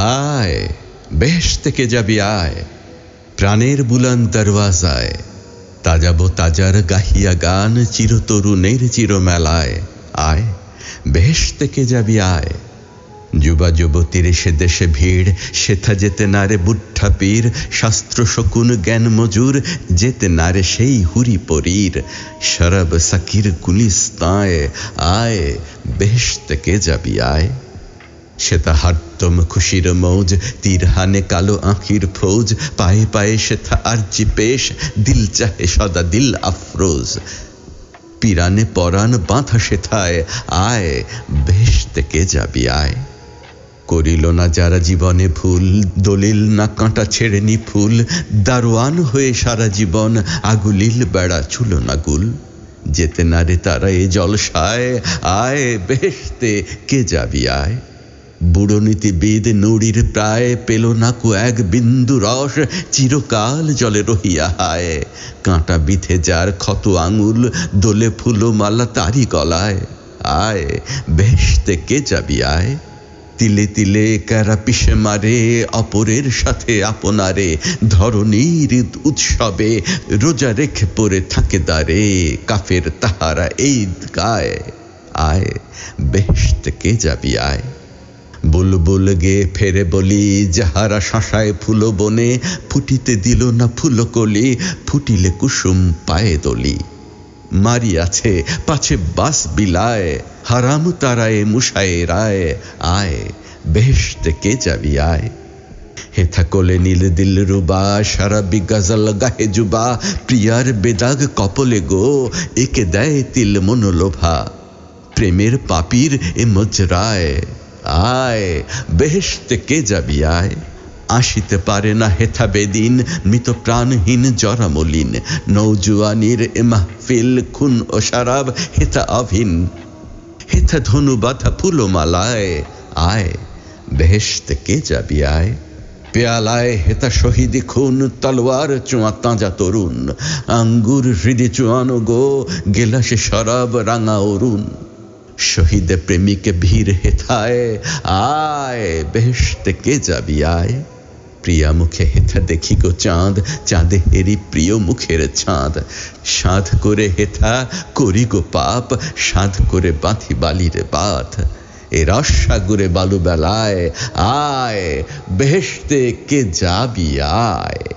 আয়, বেশ থেকে যাবি আয়, প্রাণের বুলান দরওয়াজায় তাজাবো তাজার গাহিয়া গান চিরতরু চিরতরুণের চিরমেলায়, আয়, বেশ থেকে যাবি আয়। যুবা যুবতীর সে দেশে ভিড়, সেথা যেতে না রে বুদ্ধা পীর, শাস্ত্র শকুন জ্ঞান মজুর, যেতে না রে সেই হুরি পরীর, শরব সাকির গুলিস্তায়, আয়, বেশ থেকে যাবি আয়। সে সেতা হাট্টম খুশির মৌজ তীরহানে কালো আঁখির ফৌজ পায়ে পায়ে সেথা আরজি পেশ দিল চাহে সদা দিল আফরোজ পিরানে পরাণ বাঁধা সেথায় আয় বেশ থেকে যাবি আয় করিল না যারা জীবনে ভুল দলিল না কাঁটা ছেড়েনি ফুল দারোয়ান হয়ে সারা জীবন আগুলিল বেড়া ছুল না গুল যেতে না রে তারা এ জলসায় আয় বেহেশতে কে যাবি আয় বুড়ো নীতিবিদ নুড়ির প্রায় পেল না কো এক বিন্দু রস, চিরকাল জলে রহিয়া হায়। কাঁটা বিথে যার ক্ষত আঙুল, দোলে ফুলো মালা তারি গলায়। আয় বেহেশতে কে যাবি আয়। তিলে তিলে কারা পিসে মারে, অপরের সাথে আপনারে। ধরনীর উৎসবে, রোজা রেখে পড়ে থাকে দারে কাফের তাহারা এই গায় আয়, বেশ থেকে যাবি আয়। বুলবুল গে ফেরে বলি, যাহারা শাসায় ফুল বনে, ফুটিতে দিল না ফুলকলি ফুটিলে কুসুম পায়ে দলি। মারিয়াছে পাছে বাস বিলায়, হারাম তারায় মুসায় রায়, আয় বেশ থেকে যাবি আয়। হেথা কোলে নীল দিল রুবা সারা বিগাজাল গাহে জুবা, প্রিয়ার বেদাগ কপলে গো, একে দেয় তিল মনোলোভা। প্রেমের পাপির এ মজরায়। আয় বেশ কে যাবি আয়? আসিতে পারে না হেথা বেদিন, মৃত প্রাণহীন জরামলিন। নৌজুয়ানির মাহফিল খুন ও সারাব হেথা অভিন। হেথা ধনু বাধা ফুলমালায়। আয়, বেহেশতে কে যাবি আয়? পেয়ালায় হেতা শহীদি খুন, তলোয়ার চোয়া তাজা তরুণ। আঙ্গুর হৃদি চুয়ানো গো, গেলাসে শরাব রাঙা অরুণ। শহীদে প্রেমিকে ভিড় হেথায়। আয়, বেহেশতে কে যাবি আয়? প্রিয়া মুখে হেথা দেখি গো চাঁদ, চাঁদে হেরি প্রিয় মুখের চাঁদ সাধ করে হেথা করি গো পাপ, সাধ করে বাঁধি বালির বাত এ রসাগুরে বালু বেলায়, আয়, বেহেশতে কে যাবি আয়?